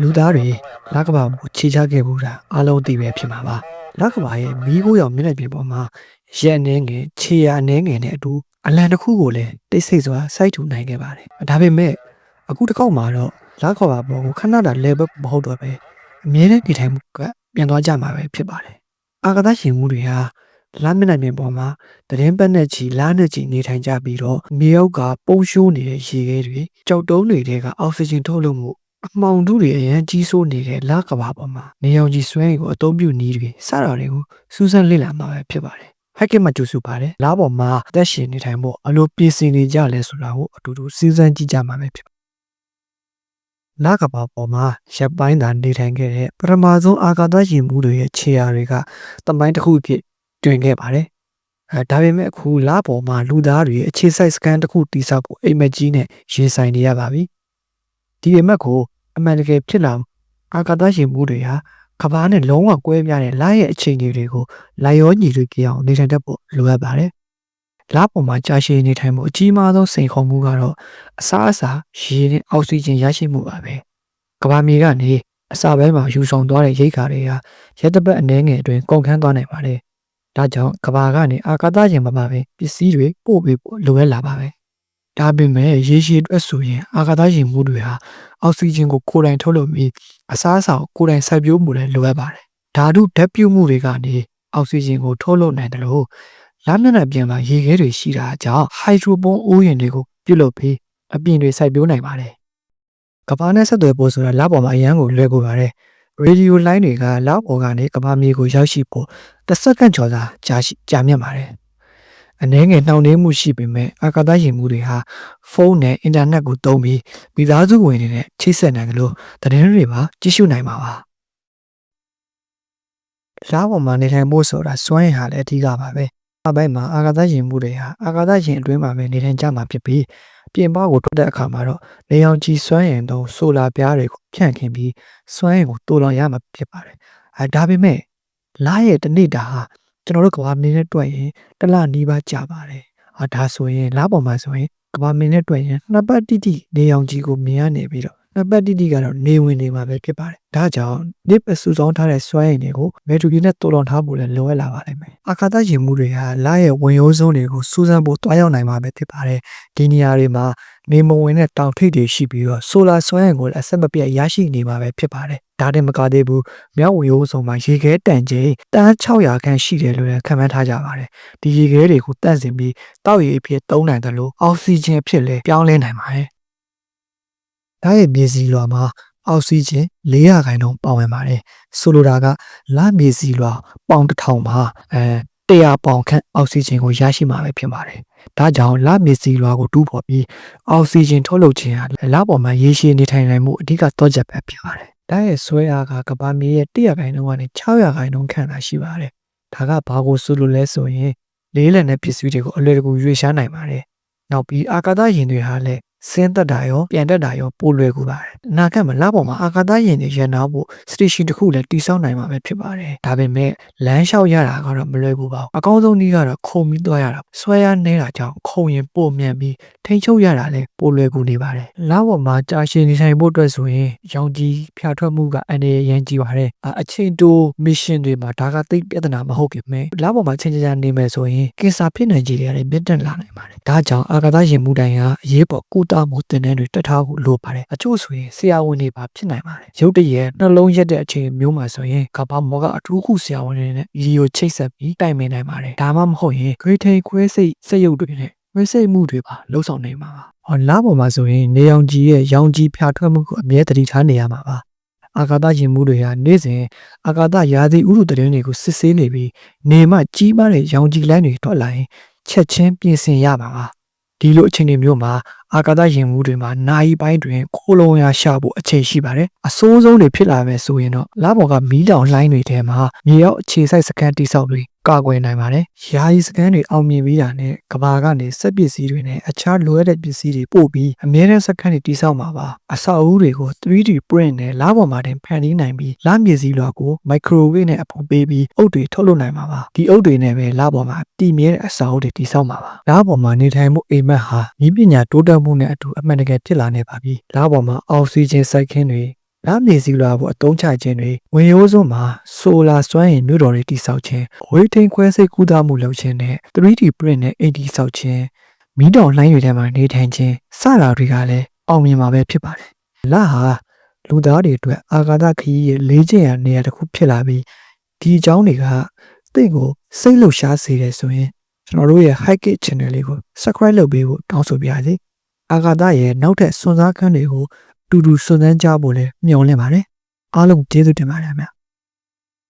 လူသားတွေလကဘာကိုခြေချခဲ့ဘူးတာအားလုံးသိပဲဖြစ်မှာပါလကဘာရဲ့မီးခိုးရောင်မျက်နှာပြင်ပေါ်မှာရက်အနေငယ်ခြေရအနေငယ်နဲ့အတူအလံတစ်ခုကိုလည်းတိတ်ဆိတ်စွာစိုက်ထူနိုင်ခဲ့ပါတယ်ဒါပေမဲ့အခုတစ်ခေါက်မှာတော့လကဘာပေါ်ကိုခဏတာ level မဟုတ်တော့ပဲအမြဲတမ်းနေထိုင်မှုကပြန်သွားကြမှာပဲဖြစ်ပါတယ်အာကာသရှင်မှုတွေဟာ လမ်းမျက်နှာပြင်ပေါ်မှာတရင်ပတ်နဲ့ချီလားနဲ့ချီနေထိုင်ကြပြီးတော့မြေအောက်ကပုံရှိုးနေတဲ့ရေခဲတွေကြောက်တုံးတွေကအောက်ဆီဂျင်ထုတ်လွှတ်မှုအမှောင်ထုတွေအရင်ကြီးဆိုးနေတဲ့လကဘာပေါ်မှာနေအောင်ကြီးဆွဲကိုအသုံးပြုနည်းတွေစတာတွေကိုစူးစမ်းလေ့လာမှာပဲဖြစ်ပါတယ်။ဟက်ကစ်မှကျူစုပါတယ်။လားပေါ်မှာအသက်ရှင်နေထိုင်ဖို့အလိုပြင်ဆင်နေကြလဲဆိုတာကိုအတူတူစူးစမ်းကြည့်ကြမှာပဲဖြစ်ပါတယ်။လကဘာပေါ်မှာရပ်ပိုင်းသာနေထိုင်ခဲ့တဲ့ပထမဆုံးအာကာသယာဉ်မှုတွေရဲ့ခြေရာတွေကတမိုင်းတစ်ခုအဖြစ် တွင်ခဲ့ပါတယ်။အဲဒါပေမဲ့အခုလပေါ်မှာလူသားတွေအခြေစိုက်စကန်တစ်ခုတိစောက်ဖို့အိမ်မက်ကြီးနဲ့ရင်ဆိုင်နေရပါပြီ။ဒီအိမ်မက်ကိုအမှန်တကယ်ဖြစ်လာအာကာသရှင်မှုတွေဟာကဘာနဲ့လုံးဝကွဲပြားတဲ့လာရဲ့အချိန်တွေကိုလာရောညီတွေကြောင်နေထိုင်တတ်ဖို့လိုအပ်ပါတယ်။လာပေါ်မှာကြာရှည်နေထိုင်မှုအကြီးမားဆုံးစိန်ခေါ်မှုကတော့အစားအစာရေနဲ့အောက်ဆီဂျင်ရရှိမှုပါပဲ။ကဘာမြေကနေအစာဘဲမှာယူဆောင်သွားတဲ့ရိတ်ခါတွေဟာရက်တပတ်အနည်းငယ်အတွင်းကုန်ခန်းသွားနိုင်ပါတယ်။ ဒါကြောင့်ကဘာကနေအာကာသရှင်မှာပဲပစ္စည်းတွေပို့ပေးဖို့လိုအပ်လာပါပဲ။ဒါပေမဲ့ရေရှည်အတွက်ဆိုရင်အာကာသရှင်မှုတွေဟာအောက်ဆီဂျင်ကိုကိုယ်တိုင်ထုတ်လုပ်ပြီးအစားအစာကိုကိုယ်တိုင်စိုက်ပျိုးမှုလည်းလိုအပ်ပါတယ်။ဓာတုဓာတ်ပြုမှုတွေကနေအောက်ဆီဂျင်ကိုထုတ်လုပ်နိုင်တယ်လို့လမ်းမျက်နှာပြင်မှာရေခဲတွေရှိတာကြောင့်ဟိုက်ဒရိုပုံအိုးရင်တွေကိုပြုတ်လုပ်ပြီးအပြင်တွေစိုက်ပျိုးနိုင်ပါတယ်။ကမ္ဘာနဲ့ဆက်သွယ်ဖို့ဆိုတာလပေါ်မှာအရန်ကိုလွယ်ကူပါတယ်။ ရေဒီယိုလိုင်းတွေကလပေါ်ကနေကမ္ဘာမြေကိုရောက်ရှိဖို့တစ်စက္ကန့်ကျော်သာကြာရှိကြာမြင့်ပါတယ်။အနည်းငယ်နှောင့်နှေးမှုရှိပေမဲ့အာကာသယာဉ်မှုတွေဟာဖုန်းနဲ့အင်တာနက်ကိုသုံးပြီးမိသားစုဝင်တွေနဲ့ချိတ်ဆက်နိုင်တယ်လို့သတင်းတွေပါကြည့်ရှုနိုင်ပါပါ။ရှားပေါ်မှာနေထိုင်ဖို့ဆိုတာစွမ်းရည်ဟာလည်းအဓိကပါပဲ။အပိုင်းမှာအာကာသယာဉ်မှုတွေဟာအာကာသယာဉ်အတွင်းမှာပဲနေထိုင်ကြမှာဖြစ်ပြီး ပြင်ပကိုထွက်တဲ့အခါမှာတော့နေအောင်ကြည်စွမ်းရည်သုံးဆိုလာပြားတွေကိုဖြန့်ခင်းပြီးစွမ်းရည်ကိုတိုးလောင်ရမှာဖြစ်ပါတယ်။အဲဒါပေမဲ့လာရဲ့တစ်နေ့တာဟာကျွန်တော်တို့ကဘာမင်းနဲ့တွေ့ရင်တစ်လနီးပါးကြာပါတယ်။အာဒါဆိုရင်လာပေါ်မှာဆိုရင်ကဘာမင်းနဲ့တွေ့ရင်နှစ်ပတ်တိတိနေအောင်ကြီးကိုမြင်ရနေပြီးတော့ နှစ်ပတ်တိတိကတော့နေဝင်နေမှာပဲဖြစ်ပါတယ်။ဒါကြောင့်နစ်အဆူဆောင်ထားတဲ့စွမ်းရည်တွေကိုမက်ထရီနဲ့တိုးလောင်ထားဖို့လည်းလိုအပ်လာပါလိမ့်မယ်။အာကာသယာဉ်မှုတွေဟာလာရဲ့ဝင်ရိုးစုံတွေကိုစူးစမ်းဖို့တွားရောက်နိုင်မှာပဲဖြစ်ပါတယ်။ဒီနေရာတွေမှာနေမဝင်တဲ့တောင်ထိပ်တွေရှိပြီးတော့ဆိုလာစွမ်းရည်ကိုလည်းအဆက်မပြတ်ရရှိနေမှာပဲဖြစ်ပါတယ်။ဒါတင်မကသေးဘူးမြောက်ဝင်ရိုးစုံမှာရေခဲတန်ချိန်တန်း600ခန့်ရှိတယ်လို့လည်းခန့်မှန်းထားကြပါတယ်။ဒီရေခဲတွေကိုတန့်စင်ပြီးတောက်ရည်အဖြစ်သုံးနိုင်တယ်လို့အောက်ဆီဂျင်အဖြစ်လည်းပြောင်းလဲနိုင်ပါတယ်။ ဒါရဲ့မြေစီလွာမှာအောက်ဆီဂျင်400ခိုင်နှုန်းပါဝင်ပါတယ်။ဆိုလိုတာကလမြေစီလွာပေါင်တစ်ထောင်မှာအဲ100ပေါင်ခန့်အောက်ဆီဂျင်ကိုရရှိမှာပဲဖြစ်ပါတယ်။ဒါကြောင့်လမြေစီလွာကိုတူးဖော်ပြီးအောက်ဆီဂျင်ထုတ်လုပ်ခြင်းဟာလပေါ်မှာရေရှည်နေထိုင်နိုင်မှုအဓိကတော့ချက်ပဲဖြစ်ပါတယ်။ဒါရဲ့ဆွဲအားကကဘာမြေရဲ့100ခိုင်နှုန်းကနေ600ခိုင်နှုန်းခန့်သာရှိပါတယ်။ဒါကဘာကိုဆိုလိုလဲဆိုရင်လေးလံတဲ့ပစ္စည်းတွေကိုအလွယ်တကူရွေးရှားနိုင်ပါတယ်။နောက်ပြီးအာကာသယာဉ်တွေဟာလည်း ဆင်းသက်တာရောပြန်တက်တာရောပိုလွယ်ကူပါတယ်။အနာဂတ်မှာလပေါ်မှာအာကာသယာဉ်တွေရန်နာဖို့စတေရှင်တစ်ခုလည်းတည်ဆောက်နိုင်မှာပဲဖြစ်ပါတယ်။ဒါပေမဲ့လမ်းလျှောက်ရတာကတော့မလွယ်ကူပါဘူး။အကောင်းဆုံးနည်းကတော့ခုံပြီးသွားရတာ။ဆွဲရနေတာကြောင့်ခုံရင်ပိုမြန်ပြီးထိန်းချုပ်ရတာလည်းပိုလွယ်ကူနေပါတယ်။လပေါ်မှာကြာရှည်နေထိုင်ဖို့အတွက်ဆိုရင်ရောင်ကြီးဖြာထွက်မှုကအန္တရာယ်ရမ်းကြီးပါတယ်။အချိန်တို mission တွေမှာဒါကသိပ်ပြဿနာမဟုတ်ခင်မဲ့လပေါ်မှာချင်းချင်းနေမယ်ဆိုရင်ကင်ဆာဖြစ်နိုင်ခြေတွေလည်းမြင့်တက်လာနိုင်ပါတယ်။ဒါကြောင့်အာကာသယာဉ်မှုတိုင်းဟာအရေးပေါ်ကုသမှုတင်တဲ့တွေတက်ထားဖို့လိုပါတယ်။အချို့ဆိုရင်ဆရာဝန်တွေပါဖြစ်နိုင်ပါတယ်။ရုပ်တရက်နှလုံးရက်တဲ့အချိန်မျိုးမှာဆိုရင်ကဘာမောကအထူးခုဆရာဝန်တွေနဲ့ဗီဒီယိုချိတ်ဆက်ပြီးတိုင်ပင်နိုင်ပါတယ်။ဒါမှမဟုတ်ရင်ဂရိထိန်ခွဲစိတ်စက်ရုပ်တွေနဲ့ခွဲစိတ်မှုတွေပါလှုပ်ဆောင်နေမှာပါ။ဟောလာပေါ်မှာဆိုရင်နေအောင်ကြီးရဲ့ရောင်ကြီးဖြာထွက်မှုကိုအမြဲတတိထားနေရမှာပါ။အာကာသယာဉ်မှုတွေဟာနေ့စဉ်အာကာသရာသီဥတုတရင်တွေကိုစစ်ဆေးနေပြီးနေမှကြီးမားတဲ့ရောင်ကြီးလိုင်းတွေထွက်လာရင်ချက်ချင်းပြင်ဆင်ရမှာပါဒီလိုအချိန်တွေမျိုးမှာ အာကာသယာဉ်မှုတွေမှာနိုင်ပိုင်းတွင်ခိုးလုံရရှာဖို့အချိန်ရှိပါတယ်အဆိုးဆုံးတွေဖြစ်လာမယ်ဆိုရင်တော့လဘော်ကမီးတောင်လှိုင်းတွေထဲမှာမြေရောက်အခြေစိုက်စကန်တိဆောက်ပြီးကာကွယ်နိုင်ပါတယ်ယာယီစကန်တွေအောင်မြင်ပြီးတာနဲ့ကဘာကနေစက်ပစ္စည်းတွေနဲ့အခြားလိုအပ်တဲ့ပစ္စည်းတွေပို့ပြီးအမြဲတမ်းစကန်တွေတိဆောက်မှာပါအဆောက်အဦတွေကို 3D print နဲ့လဘော်မှာတင်ဖန်တီးနိုင်ပြီးလမြေစည်းလွှာကို microwave နဲ့အဖုံပေးပြီးအုတ်တွေထုတ်လုပ်နိုင်မှာပါဒီအုတ်တွေနဲ့ပဲလဘော်မှာတည်မြဲတဲ့အဆောက်အဦတွေတိဆောက်မှာပါလဘော်မှာနေထိုင်မှုအိမ်မက်ဟာဤပညာတိုးတက်ထုတ်မှုနဲ့အတူအမှန်တကယ်ဖြစ်လာနေပါပြီ။လပေါ်မှာအောက်ဆီဂျင်စိုက်ခင်းတွေလမ်းမြေစီလာဖို့အသုံးချခြင်းတွေဝင်ရိုးစွန်းမှာဆိုလာစွမ်းအင်မြို့တော်တွေတိစောက်ခြင်းဝေးထိန်ခွဲစိတ်ကူးသမှုလုပ်ခြင်းနဲ့ 3D print နဲ့ AD ဆောက်ခြင်းမီးတောင်လှိုင်းတွေထဲမှာနေထိုင်ခြင်းစတာတွေကလည်းအောင်မြင်မှာပဲဖြစ်ပါတယ်။လဟာလူသားတွေအတွက်အာကာသခရီးရဲ့လေးကျင်ရနေရာတစ်ခုဖြစ်လာပြီးဒီအကြောင်းတွေကတင့်ကိုစိတ်လှုပ်ရှားစေတယ်ဆိုရင်ကျွန်တော်တို့ရဲ့ Hike Channel လေးကို Subscribe လုပ်ပေးဖို့တောင်းဆိုပါရစေ။ အာကာသရဲ့နောက်ထပ်စွန့်စားခန်းတွေကိုတူတူစွန့်စမ်းကြဖို့လည်းမျှော်လင့်ပါတယ်အားလုံးကျေးဇူးတင်ပါတယ်ခင်ဗျ